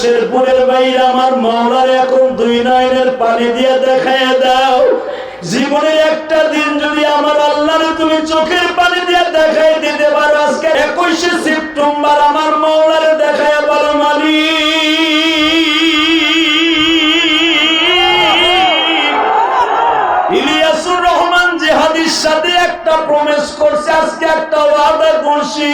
শেরপুরের বাইরে আমার মাওলার এখন দুই নয়নের পানি দিয়ে দেখায় দাও। জীবনে একটা দিন যদি আমার আল্লাহরে তুমি চোখের পানি দিয়ে দেখাই দিতে পারো, আজকে একুশে সেপ্টেম্বর আমার মাওলারে দেখায় বলো মালিক ইলিয়াসুর রহমান জেহাদির সাথে একটা প্রমিস করছে, আজকে একটা ওয়াদা করছি।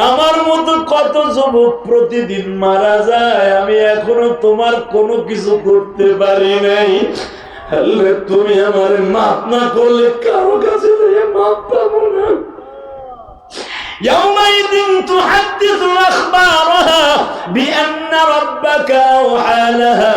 আমার মতো কত যুবক প্রতিদিন মারা যায় আমি এখনো তোমার কোনো কিছু করতে পারি নাই আল্লাহ, তুমি আমার মাপ না করলে কারো কাছে যাইয়া মাপ পাবো না يومئذ تحدث أخبارها بأن ربك أوحى لها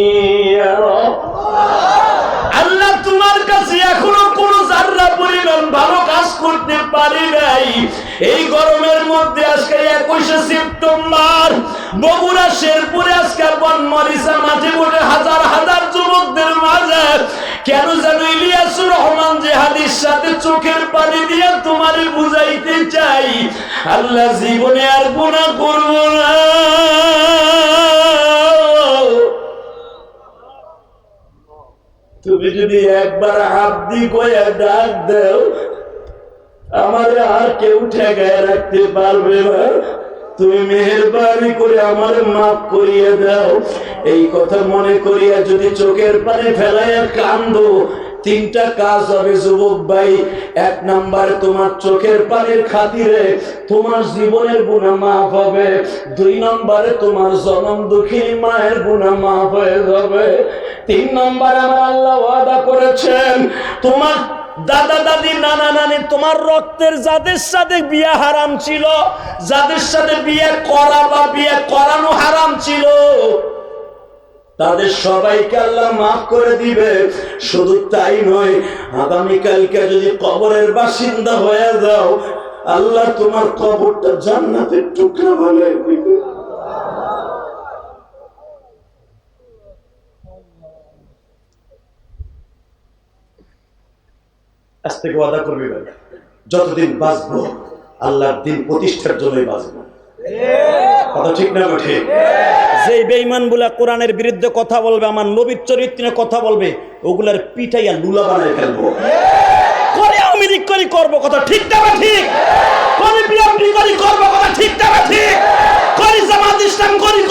ভালো কাজ করতে পারি নাই। এই গরমের মধ্যে আজকে একুশে সেপ্টেম্বর, বগুড়া, শেরপুরে আজকে বনমরিচা মাঠে বলে হাজার হাজার যুবকদের মাঝে কেন যেন ইলিয়াসুর রহমান জেহাদির সাথে চোখের পানি দিয়ে তোমারে বুঝাইতে চাই, আল্লাহ জীবনে আর গুণা করব না। তুমি যদি একবার হাত দি কয়ে ডাক দাও, আমারে আর কেউ ঠেকায় রাখতে পারবে না। তুমি মেহরবানি করে আমার মাফ করিয়ে দাও। এই কথা মনে করিয়া যদি চোখের পানি ফেলাইয়া কান্দো তিনটা কাজ হবে, যুবক ভাই। এক নাম্বার, তোমার চোখের পানির খাতিরে তোমার জীবনের গুণা মাফ হবে। দুই নম্বরে, তোমার জনম দুঃখিনী মায়ের গুণা মাফ হয়ে যাবে। তিন নম্বর, আমার আল্লাহ ওয়াদা করেছেন, তোমার দাদা, দাদি, নানা, নানি, তোমার রক্তের যাদের সাথে বিয়ে হারাম ছিল, যাদের সাথে বিয়ে করা বা বিয়ে করানো হারাম ছিল তাদের সবাইকে আল্লাহ মাফ করে দিবে। শুধু তাই নয়, আগামীকালকে যদি কবরের বাসিন্দা হয়ে যাও, আল্লাহ তোমার কবরটা জান্নাতের টুকরা বলে আজ থেকে ওয়াদা করবি ভাই, যতদিন বাঁচবো, আল্লাহর দিন প্রতিষ্ঠার জন্যই বাঁচবো। যে বেঈমানগুলা কোরআনের বিরুদ্ধে কথা বলবে, আমার নবীর চরিত্র কথা বলবে, ওগুলার পিঠাইয়া লুলা বানায় ফেলব। করে লীগ করি করব কথা ঠিক না ঠিক করে কথা ঠিক ঠিক করি করি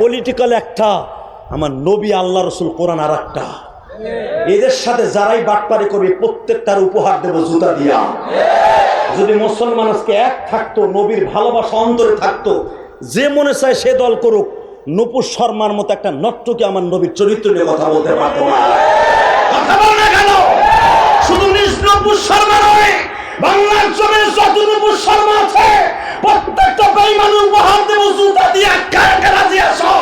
পলিটিক্যাল একটা, আমার নবী আল্লাহ রসুল কোরআন আর একটা এদের সাথে যারাই বাটপারি করবে, প্রত্যেকটার উপহার দেবো জুতা দিয়া। যদি মুসলমান আজকে এক থাকতো, নবীর ভালোবাসা অন্তরে থাকতো, যে মনে চায় সে দল করুক, নুপুর শর্মার মতো একটা নট্টকে আমার নবীর চরিত্র নিয়ে কথা বলতে পারতো না। শুধু নিজ নুপুর শর্মা নয়, বাংলার নুপুর শর্মা আছে, প্রত্যেকটা বেঈমান উপহার দেব জুতা দিয়ে কার কার আসো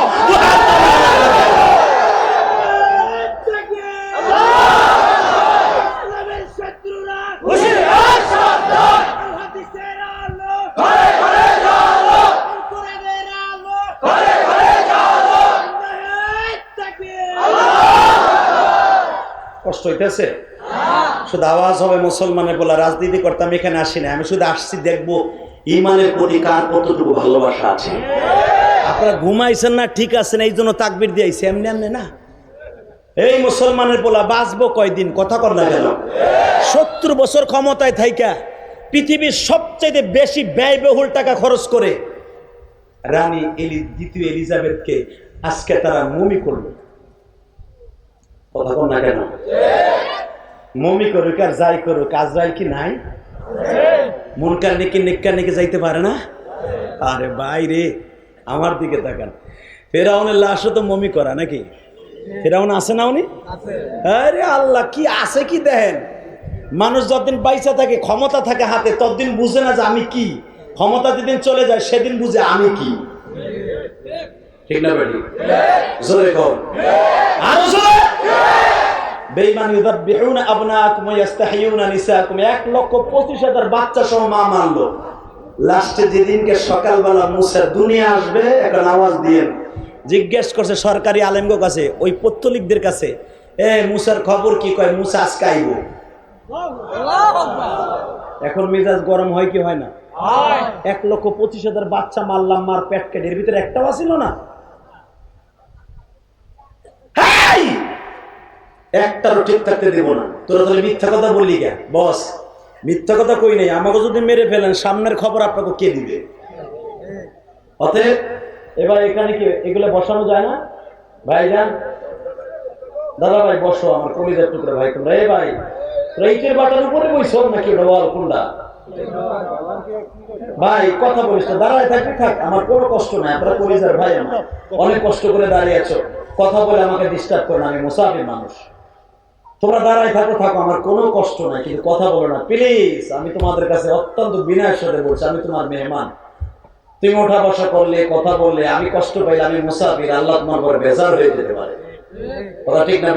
কষ্ট হইতেছে শুধু আওয়াজ হবে মুসলমানের বলা রাজনীতি করতাম এখানে আসি না আমি শুধু আসছি দেখব ইমানের প্রতি কার কতটুকু ভালোবাসা আছে। আপনারা ঘুমাইছেন না ঠিক আছেন এই জন্য তাকবির দিয়েছে এমনি এমনি না? এই মুসলমানের বলা বাঁচবো কয়দিন কথা কর না কেন? সত্তর বছর ক্ষমতায় থাইকা পৃথিবীর সবচাইতে বেশি ব্যয়বহুল টাকা খরচ করে রানী এলি দ্বিতীয় এলিজাবেথকে আজকে তারা মমি করল। কথা না কেন? মমি করুক আর যাই করুক আজরাইল কি নাই? মুনকার নেকি নিকার নেকি যাইতে পারে না? আরে ভাই রে, আমার দিকে তাকান। ফেরাউনের লাশও তো মমি করা নাকি? ফেরাউন আছে না উনি? আরে আল্লাহ, কি আছে কি দেখেন? মানুষ যতদিন বাইসা থাকে, ক্ষমতা থাকে হাতে, ততদিন বুঝে না যে আমি কি। ক্ষমতা যেদিন চলে যায়, সেদিন বুঝে আমি কি। ঠিক না বেটি? জোরে আরও জোরে? বেঈমান ইউযাববিহুনা আবনাআকুম ওয়া ইস্তাহয়ুনা নিসাআকুম এক লক্ষ পঁচিশ হাজার বাচ্চা সহ মা মারলো। লাস্টে যেদিনকে সকালবেলা মুসা দুনিয়া আসবে এখন আওয়াজ দিয়েন। জিজ্ঞেস করছে সরকারি আলেমগো কাছে ওই পত্তলিকদের কাছে? এ মুসার খবর কি? কয় মুসা আজকে আইব। এখন মেজাজ গরম হয় কি হয় না? এক লক্ষ পঁচিশ হাজার বাচ্চা মারলাম মার পেট কেটে। এর ভিতরে একটাও ছিল না! একটারও ঠিক থাকতে দেবো না। তোরা তাহলে মিথ্যা কথা বললি কে? বস, মিথ্যা কথা কই নাই? আমাকে যদি মেরে ফেলেন, সামনের খবর আপনাকে কে দিবে? অতএব, এবার এখানে কি এগুলো বসানো যায় না? ভাই যান দাদা ভাই, বসো, আমার কলিজার টুকরা, ভাই, তোমরা। এ ভাই তোরা ইটের বাটার উপরে বইছো নাকি ওটা বল কোনটা ভাই, কথা বলিস না, দাঁড়ায় থাকবি, থাক। আমার কোনো কষ্ট নাই, আপনারা কলিজার ভাই আমার। অনেক কষ্ট করে দাঁড়িয়ে আছো। কথা বলে আমাকে ডিস্টার্ব করো আমি মুসাফির মানুষ। তোমরা দাঁড়ায় থাকো থাকো আমার কোনো কষ্ট নাই কিন্তু কথা বলো না প্লিজ আমি তোমাদের কাছে অত্যন্ত বিনয়ের সাথে বলছি আমি তোমার মেহমান তুমি ওঠা বসা করলে কথা বললে আমি কষ্ট পাইলে আমি মুসাফির আল্লাহ তোমার পরে বেজার হয়ে যেতে পারে কথা ঠিক না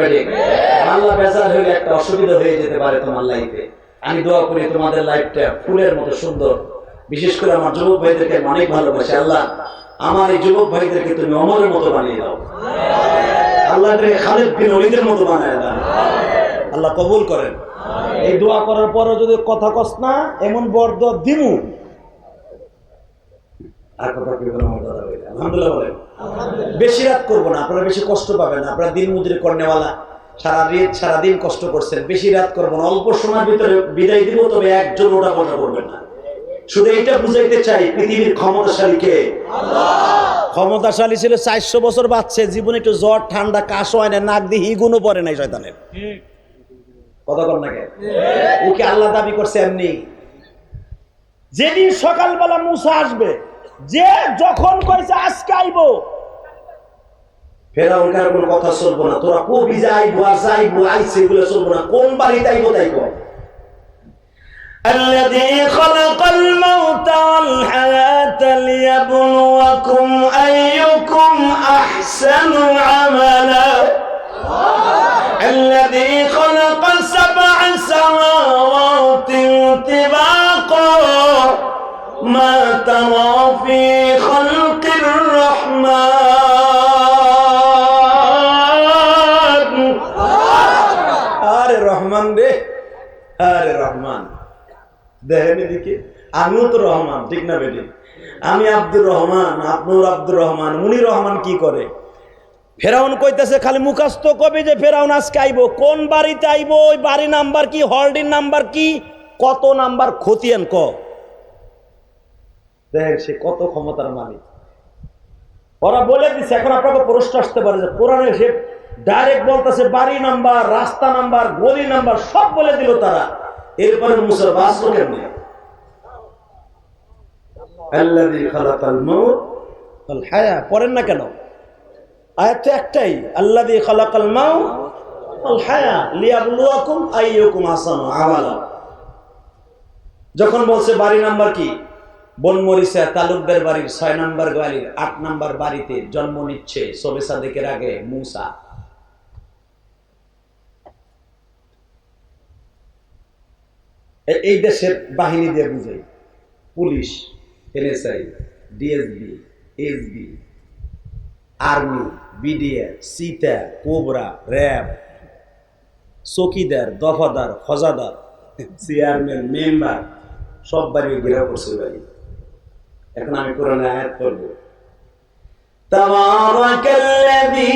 আল্লাহ বেজার একটা অসুবিধা হয়ে যেতে পারে তোমার লাইফে আমি দোয়া করি তোমাদের লাইফটা ফুলের মতো সুন্দর বিশেষ করে আমার যুবক ভাইদেরকে আমি অনেক ভালোবাসি আল্লাহ আমার এই যুবক ভাইদেরকে তুমি অমরের মতো বানিয়ে দাও আল্লাহ খালেদ বিন অলিদের মতো বানিয়ে দাও আল্লাহ কবুল করেন। এই দোয়া করার পরও যদি কথা কস না এমন বর্দ দিমু। আর কথা কি বলব আমার দাদা ভাই? আলহামদুলিল্লাহ বলেন। বেশি রাত করব না আপনারা বেশি কষ্ট পাবেন আপনারা দিন মজুরি কর্নেওয়ালা। সারা রাত সারাদিন কষ্ট করছেন বেশি রাত অল্প সময়ের ভিতরে বিদায় দিব তবে একজন ওটা করবেন না। শুধু এটা বুঝাইতে চাই পৃথিবীর ক্ষমতাশালী ছিল চারশো বছর বাচ্চে জীবনে একটু জ্বর ঠান্ডা কাশ হয় না নাক দিয়ে হিগুনও পরে নাই শয়তানের। কথা কর না কে ওকে আল্লাহ দাবি করছে এমনি যেদিন সকালবেলা মুসা আসবে যে যখন কইছে আজকে আইবো ফেরাউনকার কোনো কথা চলবো না তোরা কবি যাইবো আর যাইবো আইছে এগুলো চলবো না কোন বাড়িতে আইবো তাই কর الذي خلق الموت والحياة ليبلوكم أيكم أحسن عملا طباقا ما ترى في خلق الرحمن আরে রহমান রে আরে রহমান দেখেন এদিকে আমিও তো রহমান ঠিক না বেটি আমি আব্দুর রহমান আপনার আব্দুর রহমান উনি রহমান কি করে ফেরাউন কইতেছে খালি মুখাস্ত কবি যে ফেরাউন আজকে আইবো কোন বাড়িতে আইবো ওই বাড়ি নাম্বার কি হলডির নাম্বার কি কত নাম্বার খতিয়ান ক? দেখেন সে কত ক্ষমতার মালিক। ওরা বলে দিচ্ছে এখন আপনাকে প্রশ্ন আসতে পারে যে কোরআনে সে ডাইরেক্ট বলতেছে বাড়ি নাম্বার, রাস্তা নাম্বার, গলি নাম্বার, সব বলে দিল তারা। এরপরে মুসার বাঁচলো কেমনি আল্লাযী খালাকাল মাউত ওয়াল পড়েন না কেন? আয়াত তো একটাই আমালা। যখন বলছে বাড়ি নাম্বার কি? বনমরিচা তালুকদার বাড়ির ছয় নম্বর বাড়ির আট নম্বর বাড়িতে জন্ম নিচ্ছে সবে সাদেকের আগে মুসা। এই দেশের বাহিনী দিয়ে বুঝাই police, NSI, DSB, SB, army BDF সিতা, কোবরা, র্যাব, চকিদার, দফাদার, ফজাদার, চেয়ারম্যান, মেম্বার সব বাড়ি ঘেরাও করছে বাড়ি এখন আমি কোরআন আয়াত করব তামারাকাল্লাযী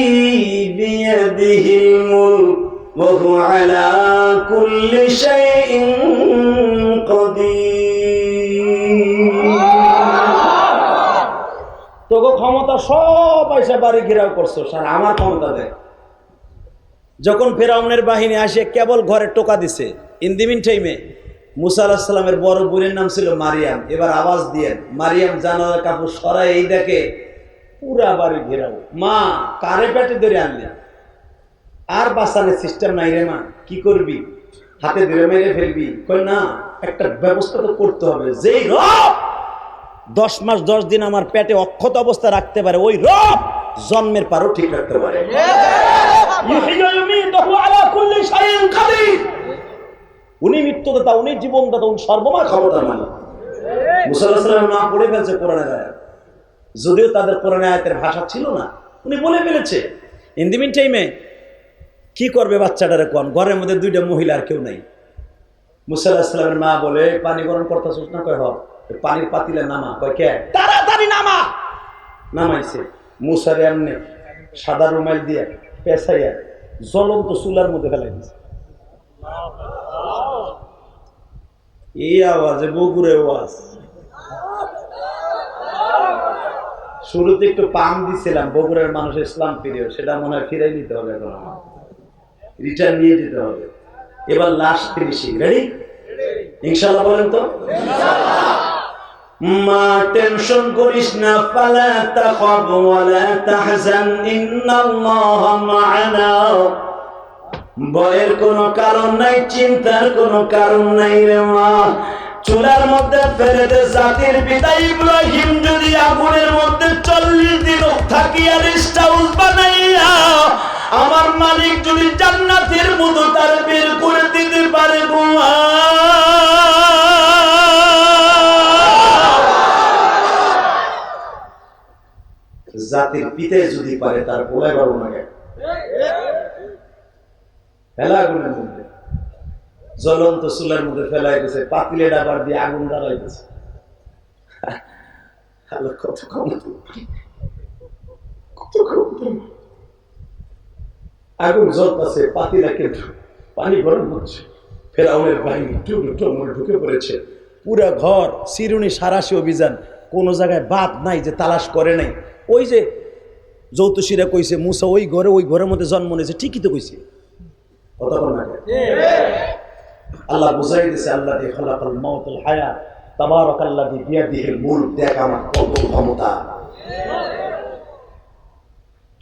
বিয়াদিহিল মুলক, ওয়া হুয়া আলা কুল্লি শাইইন তোকে ক্ষমতা সব এসে বাড়ি ঘেরাও করছ স্যার আমার ক্ষমতা দেয় যখন ফেরাউনের বাহিনী আসে, কেবল ঘরে টোকা দিছে ইন দি মিন টাইমে মুসা আলাহিসাল্লামের বড় বোনের নাম ছিল মারিয়াম। এবার আওয়াজ দিয়েন, মারিয়াম জানালার কাপড় সরাই এই দেখে পুরা বাড়ি ঘেরাও। মা, কারে পেটে ধরে আনলে? আর বাঁচানোর সিস্টেম নাই রে মা, কি করবি? হাতে ধরে মেরে ফেলবি। না, একটা ব্যবস্থা তো করতে হবে। যেই রব দশ মাস দশ দিন আমার পেটে অক্ষত অবস্থা রাখতে পারে, ওই রব জন্মের পারও ঠিক রাখতে পারে ইউহয়ী ওয়া ইউমীতুহু আলা কুল্লি শাইইন কাদির উনি মৃত্যুদাতা, উনি জীবনদাতা, উনি সর্বময় ক্ষমতার মুসা না পড়ে ফেলছে কোরআনের আয়াত। যদিও তাদের কোরআনের আয়াতের ভাষা ছিল না, উনি বলে ফেলেছে ইন দি মিন টাইমে কি করবে বাচ্চাটারে কোন? ঘরের মধ্যে দুইটা মহিলা আর কেউ নাই। মুসা মা বলে, পানি গরম করতেছিস না? কয় হ ওই পানির পাতিলে নামা। কয়, কে? তাড়াতাড়ি নামা! নামাইছে। মুসারে সাদা রুমাল দিয়ে পেঁচাইয়া জ্বলন্ত চুলার মধ্যে ফেলাই দিছে। এই আওয়াজে বগুড়ে আওয়াজ শুরুতে একটু পাম দিছিলাম, বগুড়ার মানুষ ইসলাম প্রিয়, সেটা মনে হয় ফিরাই নিতে হবে এখন রিটার্ন নিয়ে যেতে হবে। এবার লাস্ট ফিনিশিং রেডি ইনশাল্লাহ বলেন তো? মা টেনশন করিস না, ফালা তাখাব ওয়ালা তাহজান, ইন্নাল্লাহ মা'ানা ভয়ের কোনো কারণ নাই, চিন্তার কোনো কারণ নাই রে মা চুলার মধ্যে ফেলে দে জাতির পিতা ইব্রাহিম যদি আগুনের মধ্যে চল্লিশ দিন রেস্ট হাউস বানাইয়া, আমার মালিক যদি জান্নাতের মতো তার বের করে দিতে পারে গোয়া জাতির পিতায় যদি পারে, তার বলাই পারব না কেন? ফেলা আগুনের মধ্যে। জ্বলন্ত চুলার মধ্যে ফেলাই গেছে পাতিলে ডাবার দিয়ে আগুন গেছে কত ক্ষমতা কত ক্ষমতা আগুন জ্বলতেছে, পাতিলা পানি গরম হচ্ছে ফেরাউনের বাহিনী টুকরো টুমুর ঢুকে পড়েছে। পুরা ঘর চিরুনি সারাশি অভিযান। কোনো জায়গায় বাদ নাই যে তালাশ করে নাই। ওই যে যৌতুষীরা কইছে, মুসা ওই ঘরে, ওই ঘরের মধ্যে জন্ম নিয়েছে, ঠিকই তো কইছে। আল্লাহ বুঝাই দিছে আল্লাহ দিয়ে খালাকাল মাউতুল হায়াত তাবারাকাল্লাযী বিয়াদিহিল মুলক। দেখ আমার কত ক্ষমতা।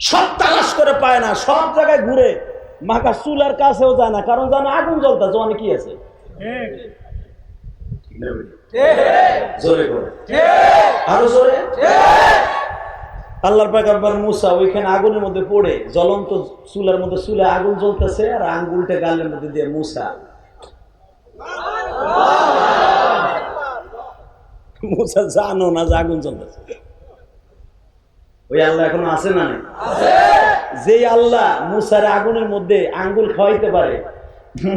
সব তালাশ করে পায় না সব জায়গায় ঘুরে। মাকা চুলার কাছেও যায় না কারণ জানে আগুন জ্বলতা জোয়ানে কি আছে। জোরে করে। আরও জোরে? আল্লাহর পাকাব্বার মুসা ওইখানে আগুনের মধ্যে পড়ে, জ্বলন্ত চুলার মধ্যে চুলে আগুন জ্বলতেছে আর আঙ্গুলটা গালের মধ্যে দিয়ে মুসা। মুসা জানো না যে আগুন জ্বলতেছে। ওই আল্লাহ এখনও আছে না যে আল্লাহ মুসার আগুনের মধ্যে আঙ্গুল খাওয়াইতে পারে,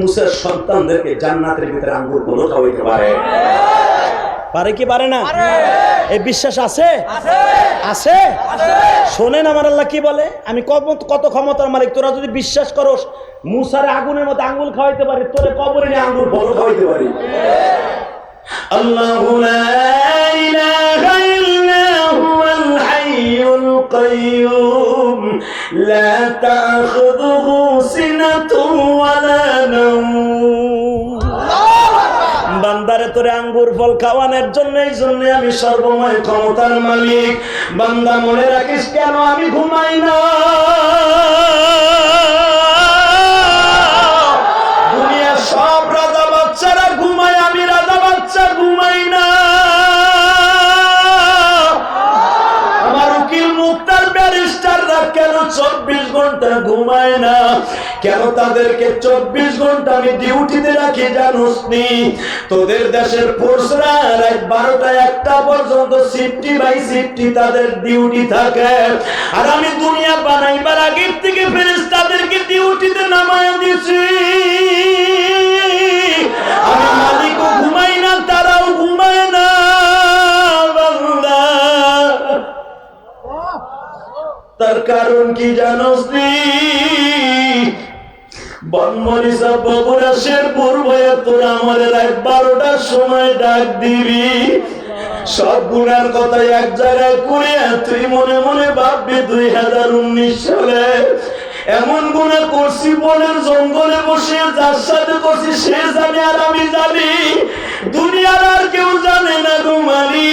মুসার সন্তানদেরকে জান্নাতের ভিতরে আঙ্গুলগুলো খাওয়াইতে পারে। পারে কি পারে না? এই বিশ্বাস আছে? আছে। শোনেন আমার আল্লাহ কি বলে? আমি কত কত ক্ষমতার মালিক তোরা যদি বিশ্বাস করস মুসারে আগুনের মতো আঙ্গুল খাওয়াইতে পারে তোরে কবরে নিয়ে আঙ্গুল বড় খাওয়াইতে পারি। আল্লাহু লা ইলাহা ইল্লা হুয়াল হাইয়ুল বান্দারে তোরে আঙ্গুর ফল খাওয়ানোর জন্য, এই জন্য আমি সর্বময় ক্ষমতার মালিক। বান্দা মনে রাখিস কেন আমি ঘুমাই না? ঘণ্টা ঘুমায় না। কেন তাদেরকে চব্বিশ ঘণ্টা আমি ডিউটিতে রাখি জানুস নি? তোদের দেশের ফোর্সরা রাত বারোটা একটা পর্যন্ত সিফটি বাই সিফটি তাদের ডিউটি থাকে। আর আমি দুনিয়া বানাইবার আগের থেকে ফেরেস তাদেরকে ডিউটিতে নামায় দিছি। কারণ কি জানোস নি? বনমরিসা বগুড়া শেরপুর তোরা বারোটার সময় ডাক দিবি। সব গুণার কথা এক জায়গায় তুই মনে মনে ভাববি দুই হাজার উনিশ সালে এমন গুণা করছি, বনের জঙ্গলে বসে যার সাথে করছি, সে জানে আর আমি জানি। দুনিয়ার আর কেউ জানে না গুমারি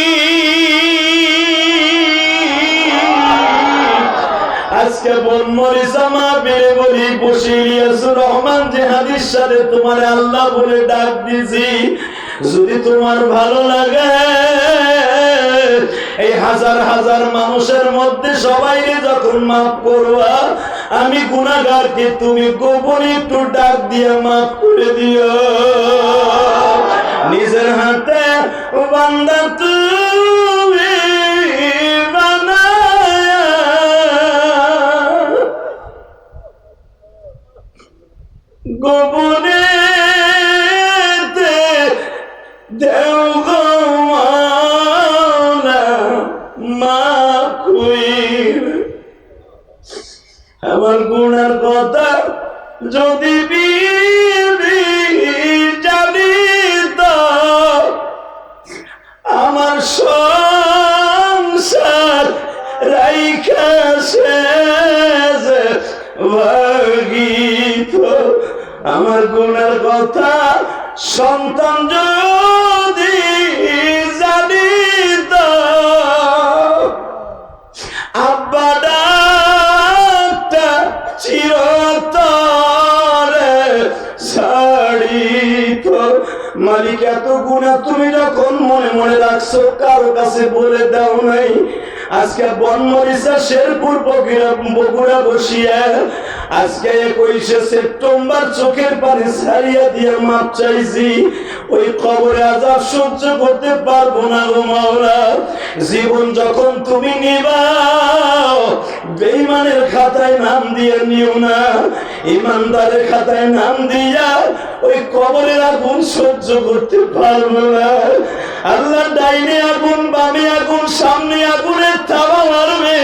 আজকে বন মরিসামা বেড়ে বলি বসে ইলিয়াসুর রহমান যে হাদিস সাথে। তোমার আল্লাহ বলে ডাক দিছি যদি তোমার ভালো লাগে, এই হাজার হাজার মানুষের মধ্যে সবাইকে যখন মাফ করবা, আমি গুনাহগারকে তুমি গোপনে একটু ডাক দিয়ে মাফ করে দিও। নিজের হাতে বান্দা তুমি গোপনে মাখুইর আমার গুণার কথা যদি জানি আমার সংসার রাইখা ভাগিত আমার গুণের কথা সন্তান যদি জানিত, আব্বা ডাকটা চিরতরে ছাড়িত। মালিক, এত গুণা তুমি যখন মনে মনে রাখছো, কারও কাছে বলে দাও নাই আজকে বনমরিচা শেরপুর বগুড়া বগুড়া বসিয়া। আজকে একুশে সেপ্টেম্বর চোখের পানি ছাড়িয়া দিয়ে মাপ চাইছি। ওই কবরে আজাব সহ্য করতে পারব না গো মাওলা। জীবন যখন তুমি নিবাও বেইমানের খাতায় নাম দিয়ে নিও না। ইমানদারের খাতায় নাম দিয়া ওই কবরের আগুন সহ্য করতে পারব না। আল্লাহ ডাইনে আগুন, বামে আগুন, সামনে আগুনের থাবা মারবে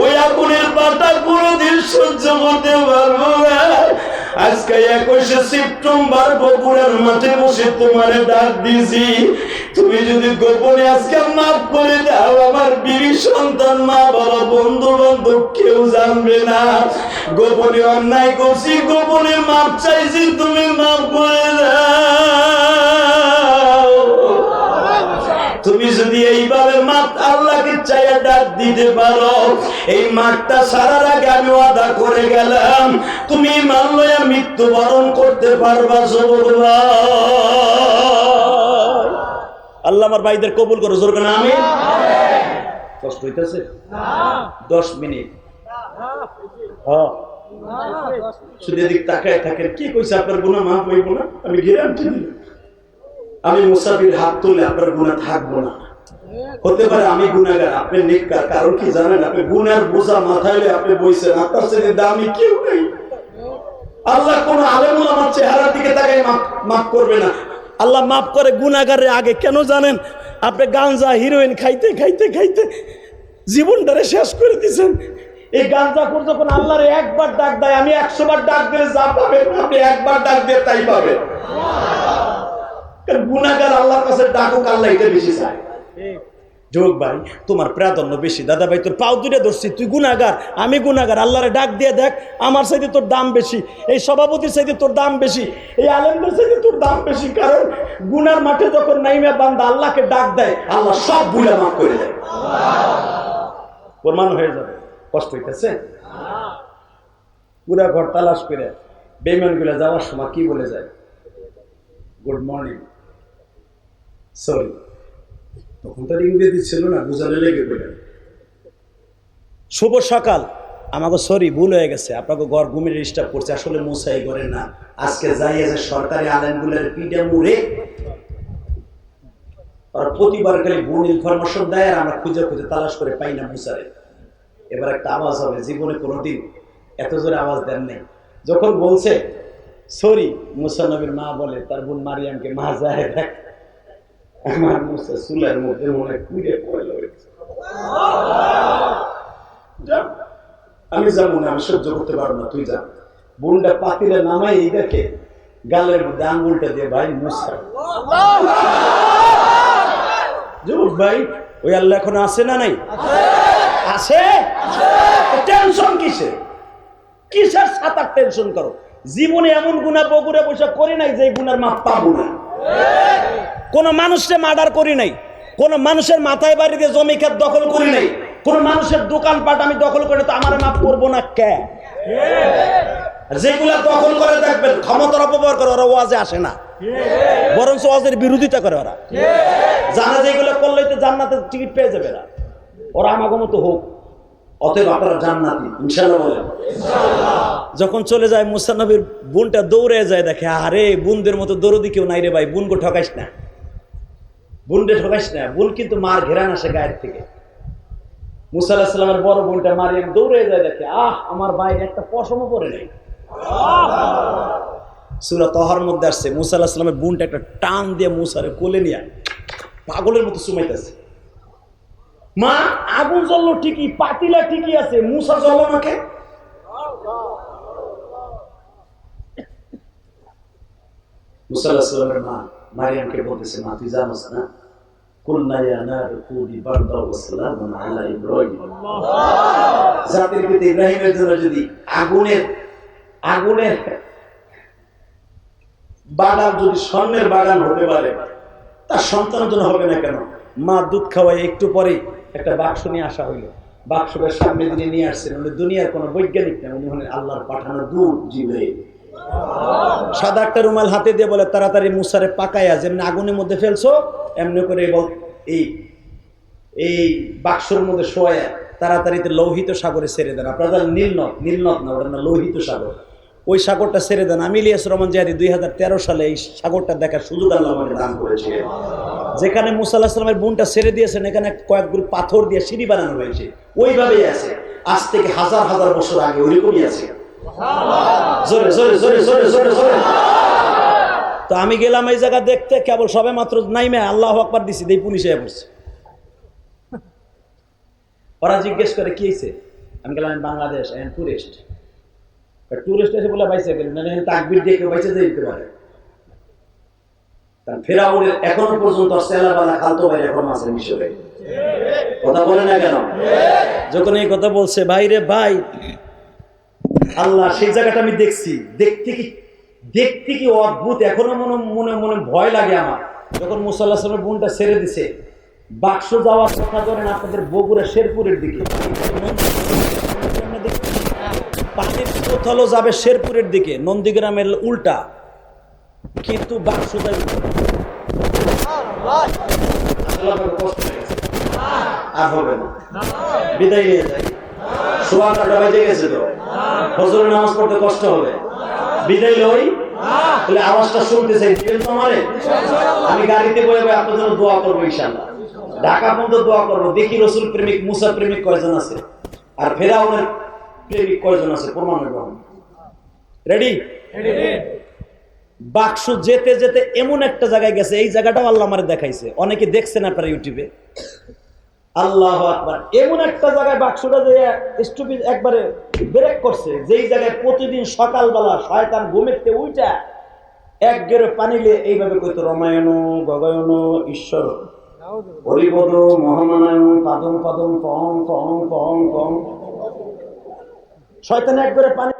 ওই আগুনের বাটা কোনোদিন সহ্য করতে পারব আজকে একুশে সেপ্টেম্বর বগুড়ার মাঠে বসে তোমারে ডাক দিছি তুমি যদি গোপনে আজকে মাফ করে দাও, আমার বিবি সন্তান, মা, বাবা বন্ধু বান্ধব কেউ জানবে না। গোপনে অন্যায় করছি, গোপনে মাপ চাইছি, তুমি মাফ করে দাও। তুমি যদি এইভাবে আল্লাহকে চাইয়া ডাক দিতে পারো। এই মাঠটা সারার আগে আমি করে গেলাম, তুমি মানলয়া মৃত্যুবরণ করতে পারবা আল্লাহ আমার ভাইদের কবুল করো, জোর কেন আমি কষ্ট হইতেছে? দশ মিনিট। হ্যাঁ। কি কইছে, আপনার আমি আমি মুসাফির হাত তুলে আপনার গুণা থাকব না। হতে পারে আমি গুণাগার, আপনি নিকার কারণ কি জানেন? আপনি গুনার বোঝা মাথায় আপনি বইছেন আপনার সাথে দামি কেউ নেই। আল্লাহ কোন আলেমুল আমার চেহারার দিকে তাকাই মাফ করবে না। আল্লাহ মাফ করে গুনাগারের আগে, কেন জানেন? আপনি গাঞ্জা, হিরোইন খাইতে খাইতে খাইতে জীবনটারে শেষ করে দিছেন। এই গাঞ্জা করে যখন আল্লাহরে একবার ডাক দেয়, আমি একশো বার ডাক দিলে যা পাবেন, আপনি একবার ডাক দিয়ে তাই পাবেন। গুনাগার আল্লাহর কাছে ডাকুক, আল্লাহ এটা বেশি চায়। যোগ ভাই, তোমার প্রাধান্য বেশি। দাদা ভাই, তোর পাও ধরছি, তুই গুনাগার আমি গুনাগার আল্লাহরে ডাক দিয়ে দেখ, আমার তোর দাম বেশি, এই সভাপতির সাইডে তোর দাম বেশি, এই তোর দাম বেশি, কারণ গুনার মাঠে যখন বান্দা আল্লাহকে ডাক দেয়, আল্লাহ সব মাফ করে দেয়। প্রমাণ হয়ে যাবে। কষ্ট হইতেছে? পুরা ঘর তালাশ করে যাওয়ার সময় কি বলে যায়? গুড মর্নিং সরি তখন তার ইংরেজি ছিল না বোঝালে লেগে শুভ সকাল। আমাকে সরি ভুল হয়ে গেছে। আপনাকে ঘর ঘুমিয়ে ডিস্টার্ব করছে। আসলে মুসাই করে না। আজকে যাই আছে সরকারি আলেমগুলোর পিঠে মুড়ে। আর প্রতিবার খালি ভুল ইনফরমেশন দেয় আর আমরা খুঁজে খুঁজে তালাশ করে পাই না মুসারে এবার একটা আওয়াজ হবে, জীবনে কোনোদিন এত জোরে আওয়াজ দেন নাই। যখন বলছে সরি মুসা নবীর মা বলে, তার বোন মারিয়ামকে মা যায় দেখ। মধ্যে মনে কুড়ে আমি যাব না, আমি সহ্য করতে পারব না, তুই যা। বোনটা পাতিলে নামাই এই দেখে, গালের মধ্যে আঙ্গুলটা দিয়ে, ভাই, মুসা। ভাই, ওই আল্লাহ এখন আছে না নাই? আছে? টেনশন কিসে কিসের সাতার টেনশন করো? জীবনে এমন গুণা বগুড়ে বসে করি নাই যে গুনার মাপ পাবো না। কোন মানুষকে মার্ডার করি নাই। কোন মানুষের মাথায় বাড়িতে জমি ক্ষেত দখল করি নাই। কোন মানুষের দোকানপাট আমি দখল করে তো আমার মাপ করব না কে? যেগুলা দখল করে দেখবেন, ক্ষমতার অপব্যবহার করে, ওরা ওয়াজে আসে না। বরং ওয়াজের বিরোধিতা করে ওরা। জানা যেগুলো করলেই তো জান্নাতের টিকিট পেয়ে যাবে না। ওরা আমাকে মতো হোক। অতএব আপনারা জান্নাতি ইনশাল্লাহ বলেন। যখন চলে যায় মুসা নবীর বোনটা দৌড়ে যায়, দেখে, আরে, বোনদের মতো দৌড়দি কেউ নাই রে ভাই বোনকে ঠকাইস না। বোনকে ঠকাইস না, বোন কিন্তু মার ঘেরান আসে গায়ের থেকে। মুসা বড় বোনটা মারিয়াম দৌড়ে যায়, দেখে, আহ, আমার বাইরে একটা পশমও পরে নেই। সুরা তহার মধ্যে আসছে, মুসা আলাহিসাল্লামের বোনটা একটা টান দিয়ে মুসারে কোলে নিয়ে পাগলের মতো সুমাইতেছে। মা আগুন জ্বললো ঠিকই, পাতিলা ঠিকই আছে, মুসা জ্বলো নাকে? না জাতির ইব্রাহিমের যদি আগুনের আগুনের বাগান যদি স্বর্ণের বাগান হতে পারে, তার সন্তানের জন্য হবে না কেন? মা দুধ খাওয়াই একটু পরে একটা বাক্স নিয়ে আসা হইল। বাক্সটা সামনে দিনে নিয়ে আসছেন। উনি দুনিয়ার কোনো বৈজ্ঞানিক না, উনি হলেন আল্লাহর পাঠানো দুধ জিবে সাদা একটা রুমাল হাতে দিয়ে বলে, তাড়াতাড়ি মুসারে পাকাইয়া, যেমনি আগুনের মধ্যে ফেলছো, এমনি করে এই এই বাক্সর মধ্যে শোয়া তাড়াতাড়িতে লৌহিত সাগরে ছেড়ে দেন। আপনারা নীলনদ নীলনদ না ওটা না লৌহিত সাগর। ওই সাগরটা ছেড়ে দেন। আমি ইলিয়াস রহমান জাহারি দুই সালে এই সাগরটা দেখার সুযোগ আল্লাহ আমাকে দান করেছে যেখানে মুসা আলাহিসামের বোনটা ছেড়ে দিয়েছেন এখানে কয়েকগুলো পাথর দিয়ে সিঁড়ি বানানো হয়েছে। ওইভাবেই আছে। আজ থেকে হাজার হাজার বছর আগে ওইরকমই আছে। তো আমি গেলাম এই জায়গা দেখতে, কেবল সবে মাত্র নাইমে আল্লাহ আকবার দিছি দেই পুলিশে পড়ছে। ওরা জিজ্ঞেস করে, কি হয়েছে আমি গেলাম বাংলাদেশ টুরিস্ট টুরিস্ট এসে বলে বাইসে গেল। না তাকবির দিয়ে কেউ বাইসে যেতে পারে ফেরাউনের এখনও পর্যন্ত সেলাবালা খালতো ভাই এখন আছে মিশরে কথা বলে না কেন? যখন এই কথা বলছে, ভাই রে ভাই, আল্লাহ, সেই জায়গাটা আমি দেখছি। দেখতে কি দেখতে কি অদ্ভুত, এখনও মনে মনে মনে ভয় লাগে আমার। যখন মুসাল্লাহ বোনটা ছেড়ে দিছে, বাক্স যাওয়ার কথা ধরেন আপনাদের বগুড়া শেরপুরের দিকে। পানির কোথালো যাবে শেরপুরের দিকে, নন্দীগ্রামের উল্টা। কিন্তু বাক্স যাবে আর হবে না। বিদায় নিয়ে সোয়া কাটা বাজে গেছে তো। নামাজ পড়তে কষ্ট হবে। বিদায় লই, তাহলে আওয়াজটা শুনতে চাই আমি গাড়িতে বয়ে বয়ে আপনার জন্য দোয়া করব ইনশাল্লাহ ঢাকা পর্যন্ত দোয়া করব। দেখি রসুল প্রেমিক, মুসা প্রেমিক কয়জন আছে? আর ফেরাউনের প্রেমিক কয়জন আছে? প্রমাণ গ্রহণ রেডি বাক্স যেতে যেতে এমন একটা জায়গায় গেছে, এই জায়গাটাও আল্লাহ আমার দেখাইছে। অনেকে দেখছেন আপনারা ইউটিউবে। আল্লাহ আকবার। এমন একটা জায়গায় বাক্সটা যে স্টুপিড একবারে ব্রেক করছে, যেই জায়গায় প্রতিদিন সকালবেলা শয়তান ঘুমেতে উইটা এক গেরো পানিলে এইভাবে কইতো, রমায়ণ, গগয়ন, ঈশ্বর হরিপদ মহামানায়ণ পাদম পাদম, পং পং পং পং। শয়তান এক করে পানি